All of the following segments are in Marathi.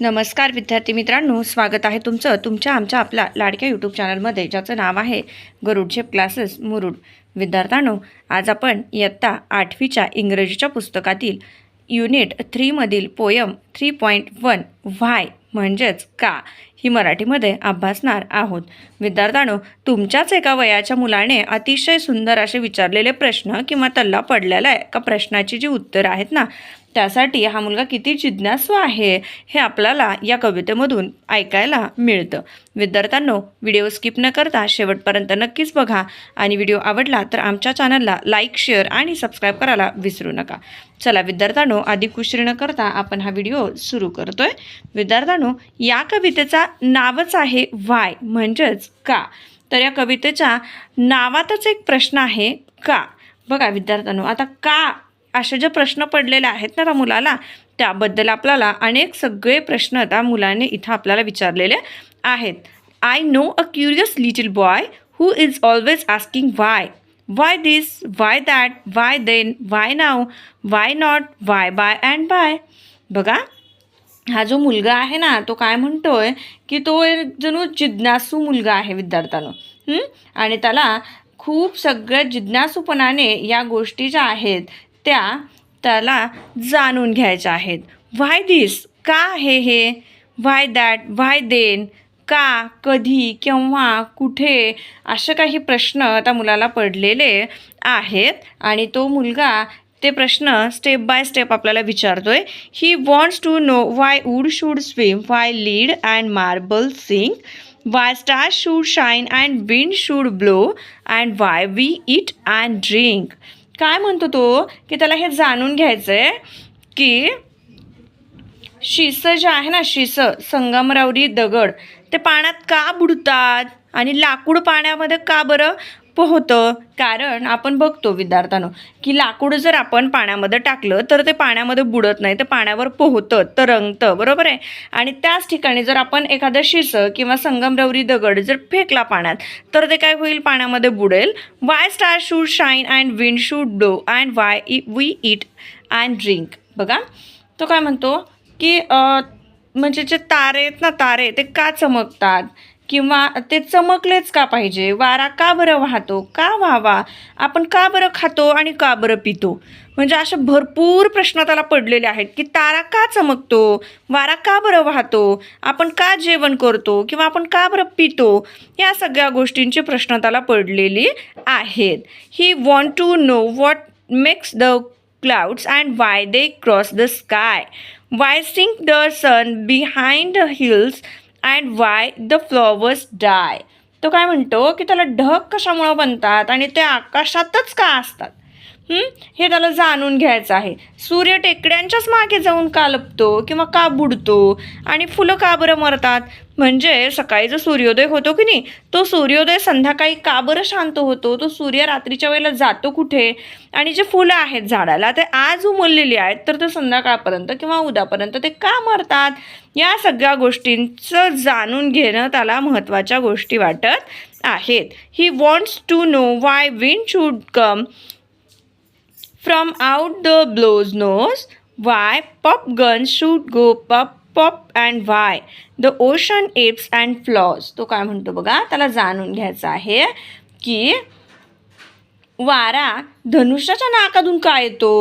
नमस्कार विद्यार्थी मित्रांनो स्वागत आहे तुमचं तुमच्या आमच्या आपल्या लाडक्या यूट्यूब चॅनलमध्ये ज्याचं नाव आहे गरुड क्लासेस मुरुड. विद्यार्थ्यांनो आज आपण इयत्ता आठवीच्या इंग्रजीच्या पुस्तकातील unit थ्रीमधील poem three point one why म्हणजेच का ही मराठीमध्ये अभ्यासणार आहोत. विद्यार्थ्यांनो तुमच्याच एका वयाच्या मुलाने अतिशय सुंदर असे विचारलेले प्रश्न किंवा तल्ला पडलेला आहे का प्रश्नाची जी उत्तरं आहेत ना त्यासाठी हा मुलगा किती जिज्ञासू आहे हे आपल्याला या कवितेमधून ऐकायला मिळतं. विद्यार्थ्यांनो व्हिडिओ स्किप न करता शेवटपर्यंत नक्कीच बघा आणि व्हिडिओ आवडला तर आमच्या चॅनलला लाईक शेअर आणि सबस्क्राईब करायला विसरू नका. चला विद्यार्थ्यांनो अधिक उशीर न करता आपण हा व्हिडिओ सुरू करतोय. विद्यार्थ्यांनो या कवितेचा नावच आहे वाय म्हणजेच का? तर या कवितेच्या नावातच एक प्रश्न आहे का? बघा विद्यार्थ्यांनो आता का असे जे प्रश्न पडलेले आहेत ना त्या मुलाला त्याबद्दल आपल्याला अनेक सगळे प्रश्न त्या मुलाने इथं आपल्याला विचारलेले आहेत. I know a curious little boy who is always asking why why this why that why then why now why not why by and by बघा हा जो मुलगा आहे ना तो काय म्हणतोय की तो जणू जिज्ञासू मुलगा आहे विद्यार्थ्यानं. आणि त्याला खूप सगळ्या जिज्ञासूपणाने या गोष्टी ज्या आहेत त्या त्याला जाणून घ्यायच्या आहेत. व्हाय दिस? का आहे हे? Why that? Why then? का? कधी? केव्हा? कुठे? असे काही प्रश्न त्या मुलाला पडलेले आहेत आणि तो मुलगा ते प्रश्न स्टेप बाय स्टेप आपल्याला विचारतोय. He wants to know why wood should swim why lead and marble sink why star should shine and wind should blow and why we eat and drink काय म्हणतो तो? की त्याला हे जाणून घ्यायचं आहे की शिस जे आहे ना शिस संगमरावरी दगड ते पाण्यात का बुडतात? आणि लाकूड पाण्यामध्ये का बरं? पोहतं कारण आपण बघतो विद्यार्थ्यांनो की लाकूड जर आपण पाण्यामध्ये टाकलं तर ते पाण्यामध्ये बुडत नाही. ते पाण्यावर पोहतं तरंगतं बरोबर आहे? आणि त्याच ठिकाणी जर आपण एखादं शिस किंवा संगमरवरी दगड जर फेकला पाण्यात तर ते काय होईल? पाण्यामध्ये बुडेल. Why star should shine and wind should do and why we eat and drink बघा. तो काय म्हणतो की म्हणजे जे तारे आहेत ना तारे ते का चमकतात? किंवा ते चमकलेच का पाहिजे? वारा का बरं वाहतो? का व्हावा? आपण का बरं खातो आणि का बरं पितो? म्हणजे असे भरपूर प्रश्न त्याला पडलेले आहेत की तारा का चमकतो? वारा का बरं वाहतो? आपण का जेवण करतो? किंवा आपण का बरं पितो? या सगळ्या गोष्टींचे प्रश्न त्याला पडलेली आहेत. He want to know what makes the clouds and why they cross the sky, why sink the sun behind the hills, and why the flowers die तो काय म्हणतो की त्याला ढग कशामुळं बनतात आणि ते आकाशातच का असतात? हे? त्याला जाणून घ्यायचं आहे. सूर्य टेकड्यांच्याच मागे जाऊन का लपतो किंवा का बुडतो आणि फुलं का बरं मरतात? म्हणजे सकाळी जो सूर्योदय होतो की नाही तो सूर्योदय संध्याकाळी का बरं शांत होतो? तो सूर्य रात्रीच्या वेळेला जातो कुठे? आणि जे फुलं आहेत झाडाला ते आज उमललेली आहेत तर ते संध्याकाळपर्यंत किंवा उद्यापर्यंत ते का मरतात? या सगळ्या गोष्टींचं जाणून घेणं त्याला महत्त्वाच्या गोष्टी वाटत आहेत. He wants to know why wind should come from out the blow's nose. Why pop guns should go pop pop and why the ocean ebbs and flows तो काय म्हणतो बघा त्याला जाणून घ्यायचा आहे की वारा धनुष्याच्या नाकातून का येतो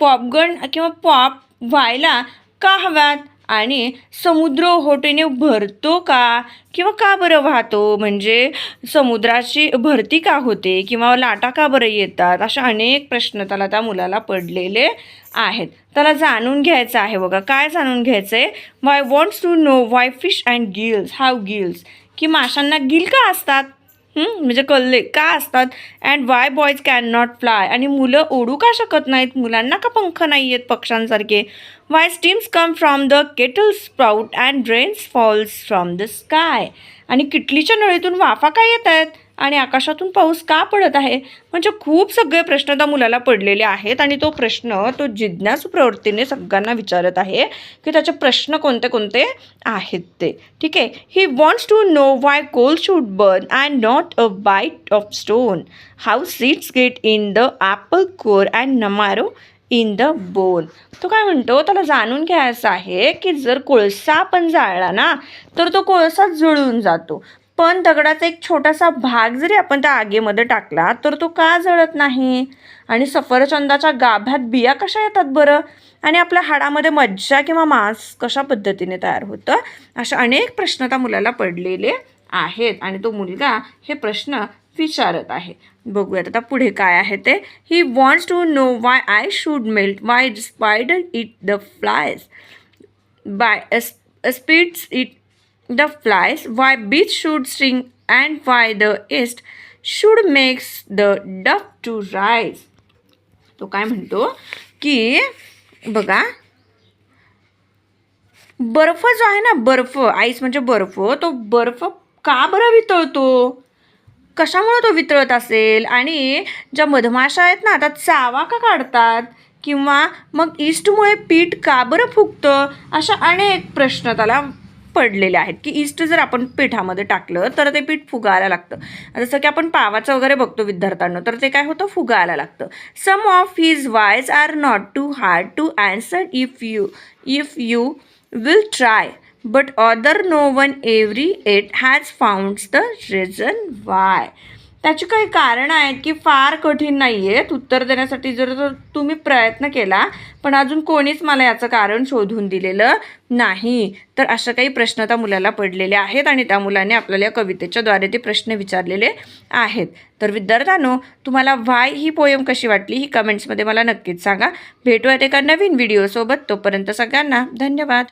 पॉपगन किंवा पॉप व्हायला का हव्यात आणि समुद्र ओहोटीने भरतो का? किंवा का बरं वाहतो? म्हणजे समुद्राची भरती का होते? किंवा लाटा का बरं येतात? अशा अनेक प्रश्न त्याला त्या मुलाला पडलेले आहेत. त्याला जाणून घ्यायचं आहे बघा. काय जाणून घ्यायचं आहे why wants to know why fish and gills have gills की माशांना गिल का असतात? म्हणजे कल्ले का असतात? And why boys can not fly आणि मुलं ओढू का शकत नाहीत? मुलांना का पंख नाही आहेत पक्ष्यांसारखे? Why steams come from the kettle sprout and drains falls from the sky आणि किटलीच्या नळीतून वाफा काय येत आहेत? आणि आकाशातून पाऊस का पडत आहे? म्हणजे खूप सगळे प्रश्न त्या मुलाला पडलेले आहेत आणि तो प्रश्न तो जिज्ञासू प्रवृत्तीने सगळ्यांना विचारत आहे की त्याचे प्रश्न कोणते कोणते आहेत ते. ठीक आहे? He wants to know why coal should burn and not a bite of stone how seeds get in the apple core and marrow in the bone तो काय म्हणतो? त्याला जाणून घ्यायचं आहे की जर कोळसा आपण जाळला ना तर तो कोळसा जळून जातो. पण दगडाचा एक छोटासा भाग जरी आपण त्या आगेमध्ये टाकला तर तो का जळत नाही? आणि सफरचंदाच्या गाभ्यात बिया कशा येतात बरं? आणि आपल्या हाडामध्ये मज्जा किंवा मांस कशा पद्धतीने तयार होतं? अशा अनेक प्रश्न त्या मुलाला पडलेले आहेत आणि तो मुलगा हे प्रश्न विचारत आहे. बघूयात आता पुढे काय आहे ते. He wants to know why I should melt why spider eat the flies by speeds eat the flies why bee should sting and why the yeast should makes the dough to rise तो काय म्हणतो? की बघा बर्फ जो आहे ना बर्फ आईस म्हणजे बर्फ तो बर्फ का बरं वितळतो? कशामुळे तो वितळत असेल? आणि ज्या मधमाशा आहेत ना त्या चावा का काढतात? किंवा मग ईस्टमुळे पीठ का बरं फुगतं? अशा अनेक प्रश्न त्याला पडलेले आहेत. की ईस्ट जर आपण पिठामध्ये टाकलं तर ते पीठ फुगायला लागतं. जसं की आपण पावाचं वगैरे बघतो विद्यार्थ्यांना तर ते काय होतं? फुगायला लागतं. Some of his whys are not too hard to answer if you if you will try but other no one ever yet has found the reason why त्याची काही कारणं आहेत की फार कठीण नाही आहेत उत्तर देण्यासाठी जर जर तुम्ही प्रयत्न केला पण अजून कोणीच मला याचं कारण शोधून दिलेलं नाही. तर अशा काही प्रश्न त्या मुलाला पडलेले आहेत आणि त्या मुलाने आपल्याला या कवितेच्या द्वारे ते प्रश्न विचारलेले आहेत. तर विद्यार्थ्यांनो तुम्हाला वाय ही पोयम कशी वाटली ही कमेंट्समध्ये मला नक्कीच सांगा. भेटूयात एका नवीन व्हिडिओसोबत तोपर्यंत सगळ्यांना धन्यवाद.